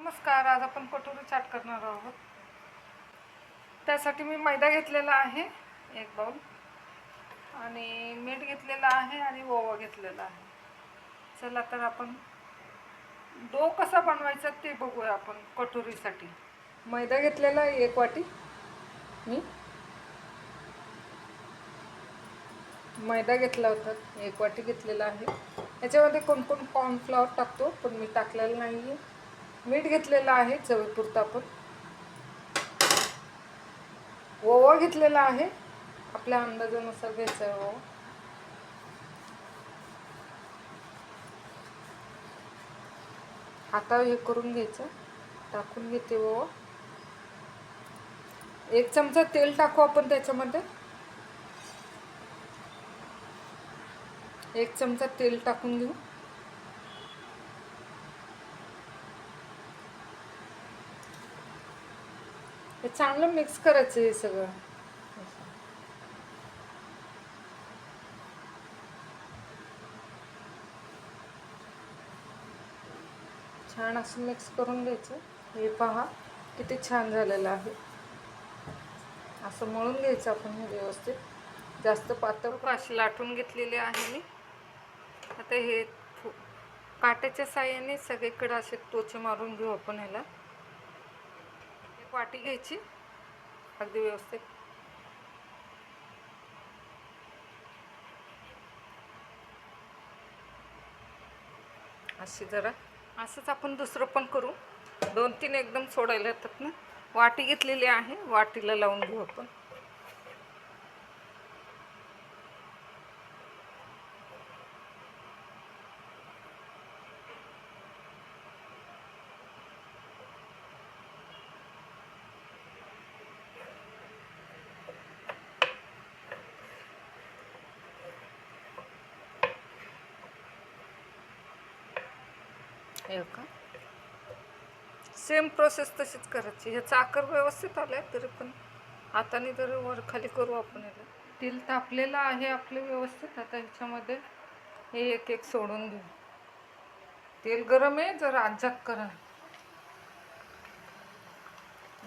नमस्कार आज आपण कटोरी चाट करणार आहोत. त्यासाठी मी मैदा घेतलेला आहे एक बाउल. आणि मीठ घेतलेलं आहे आणि ओवा घेतलेला आहे. चला तर आपण डो कसा बनवायचा ते बघूया आपण कटोरीसाठी. मैदा घेतलेला आहे एक वाटी. मी. मैदा घेतला होता एक वाटी घेतलेला आहे. याच्यामध्ये कोणकोण कॉर्नफ्लॉवर टाकतो पण मी टाकलेलं नाही आहे मीठ घेतलेलं आहे चवीपुरतं आपण. ओवा घेतलेला आहे. आपल्या अंदाजानुसार घ्यायचा आहे ओवा. हातावर हे करून घ्यायचं. टाकून घेते ओवा. एक चमचा तेल टाकू आपण त्याच्यामध्ये. एक चमचा तेल टाकून घेऊ. हे चांगलं मिक्स करायचं हे सगळं. छान असं मिक्स करून घ्यायचं. हे पहा किती छान झालेलं आहे. असं मळून घ्यायचं आपण हे व्यवस्थित. जास्त पातळ अशी लाटून घेतलेली आहे मी. आता हे काट्याच्या साह्याने सगळीकडे असे टोचे मारून घेऊ आपण ह्याला. वाटी घ्यायची. अगदी व्यवस्थित. अशी जरा असंच आपण दुसरं पण करू. दोन तीन एकदम सोडायला येतात ना. वाटी घेतलेली आहे वाटीला लावून घेऊ आपण. हे का? सेम प्रोसेस तशीच करायची. ह्याचा आकार व्यवस्थित आलाय तरी पण हाताने जर वर खाली करू आपण याला. तेल तापलेलं आहे आपलं व्यवस्थित. आता ह्याच्यामध्ये हे एक एक सोडून घेऊ तेल गरम आहे जरा आजात करा.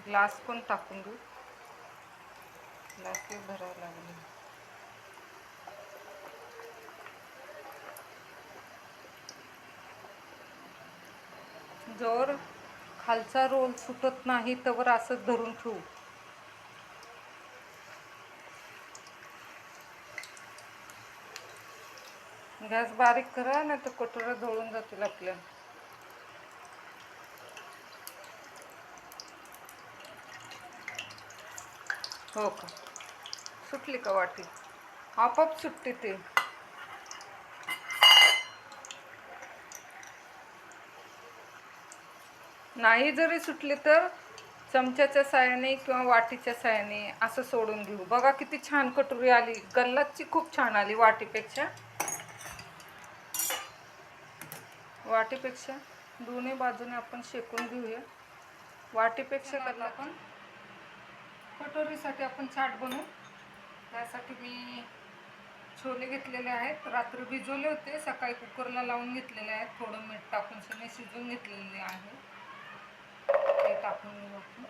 ग्लास पण टाकून घेऊ ग्लास भरावं लागले. जर खालचा रोल सुटत नाही तर असंच धरून ठेवू. गॅस बारीक करा नाही तर कटोरा धळून जातील आपल्या. हो का? सुटली का वाटी? आपोआप सुटते ते. नाही जरी सुटली तर चमच्याच्या साह्याने किंवा वाटीच्या साह्याने असं सोडून घेऊ. बघा किती छान कटोरी आली. गल्लाची खूप छान आली वाटीपेक्षा. वाटीपेक्षा दोन्ही बाजूने आपण शेकून घेऊया. वाटीपेक्षा गल्ला आपण कटोरीसाठी आपण चाट बनवू. त्यासाठी मी छोले घेतलेले आहेत. रात्री भिजवले होते. सकाळी कुकरला लावून घेतलेले आहेत. थोडं मीठ टाकून सगळे शिजवून घेतलेले आहे. टाकून घेऊ आपण.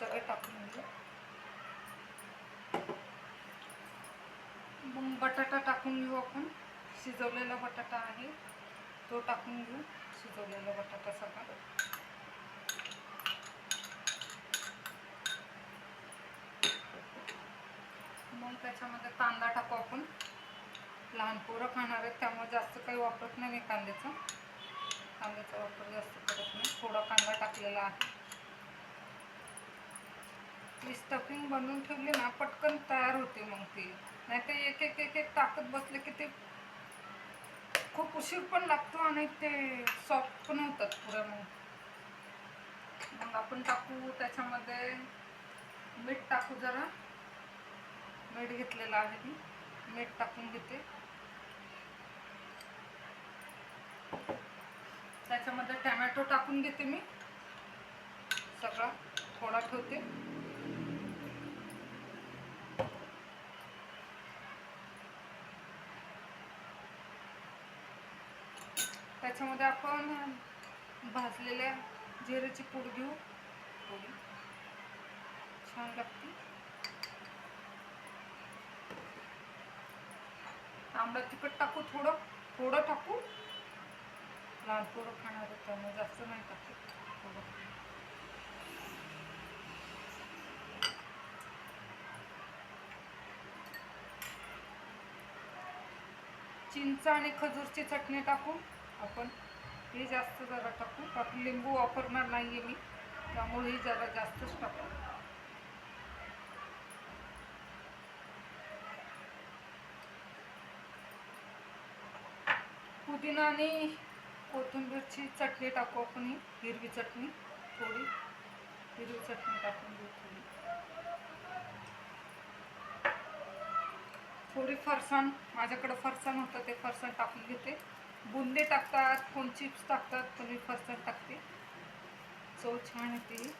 सगळे टाकून घेऊ मग बटाटा टाकून घेऊ आपण. शिजवलेला बटाटा आहे. तो टाकून घेऊ शिजवलेला बटाटा सगळा. मग त्याच्यामध्ये कांदा टाकू आपण. लहान पोरं खाणार आहेत त्यामुळे जास्त काही वापरत नाही कांद्याचं कांद्याचा. कांद्याचा वापर जास्त करत नाही. थोडा कांदा टाकलेला आहे. ती स्टफिंग बनवून ठेवली ना पटकन तयार होते मग ती. नाही तर एक एक एक एक टाकत बसले की ते खूप उशीर पण लागतो आणि ते सॉफ्ट पण होतात पुऱ्या मग. मग आपण टाकू त्याच्यामध्ये मीठ टाकू जरा. मीठ घेतलेलं आहे मी. मीठ टाकून घेते. त्याच्यामध्ये टॅमॅटो टाकून घेते मी. सगळा थोडा ठेवते. त्याच्यामध्ये आपण भाजलेल्या जिऱ्याची पूड घेऊ. थोडी. छान लागते. आंबा तिखट टाकू थोडं. थोडं टाकू. लाल पोरं खाणार त्यामुळे जास्त नाही टाकते थोडं चिंच आणि खजूरची चटणी टाकू आपण. हे जास्त जरा टाकू. बाकी लिंबू वापरणार नाही आहे मी त्यामुळे ही जरा जास्तच टाकू. पुदिना आणि कोथिंबीरची चटणी टाकू आपण ही हिरवी चटणी थोडी. हिरवी चटणी टाकून घेऊ थोडी. थोडी फरसाण माझ्याकडं फरसाण होतं ते फरसाण टाकून घेते. बुंदे टाकतात कोण चिप्स टाकतात पण मी फरसाण टाकते. चव छान येते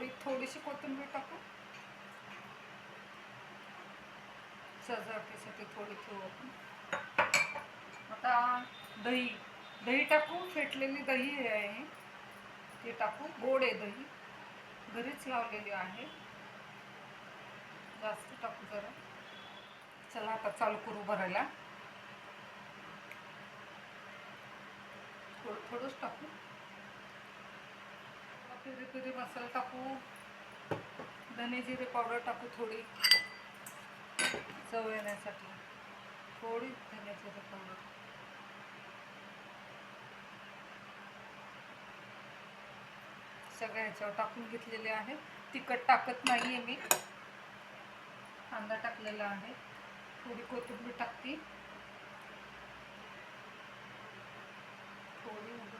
थोडी थोडीशी कोथिंबीर टाकू. सजावटीसाठी थोडी ठेवू आपण. आता दही दही टाकू फेटलेली दही आहे. ते टाकू गोड आहे दही. घरीच लावलेली आहे. जास्त टाकू जरा. चला आता चालू करू भरायला. थोडं थोडंच टाकू. पेरी पेरी मसाला टाकू. धने जिरे पावडर टाकू थोडी चव येण्यासाठी. थोडी धने जिरे पावडर सगळ्या ह्याच्यावर टाकून घेतलेले आहे. तिखट टाकत नाही आहे मी. कांदा टाकलेला आहे. थोडी कोथिंबीर टाकते. थोडी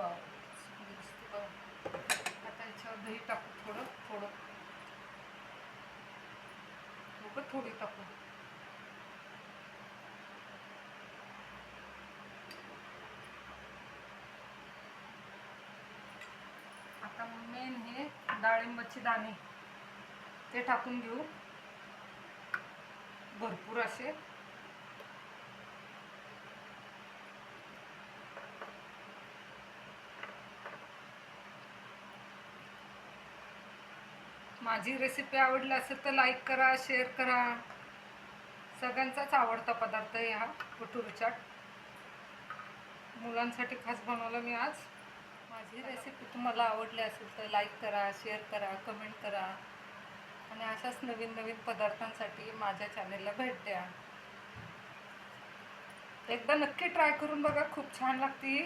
वाव दिसते आता याच्यावर दही टाकू थोडं थोडं उगं थोडी टाकू आता मेन हे डाळिंबाचे दाणे. ते टाकून घेऊ भरपूर असे. माझी रेसिपी आवडली असेल तर लाईक करा शेअर करा. सगळ्यांचाच आवडता पदार्थ आहे हा कटोरी चाट मुलांसाठी खास बनवलं मी आज. माझी रेसिपी तुम्हाला आवडली असेल तर लाईक करा शेअर करा कमेंट करा. आणि अशाच नवीन नवीन पदार्थांसाठी माझ्या चॅनेलला भेट द्या. एकदा नक्की ट्राय करून बघा खूप छान लागते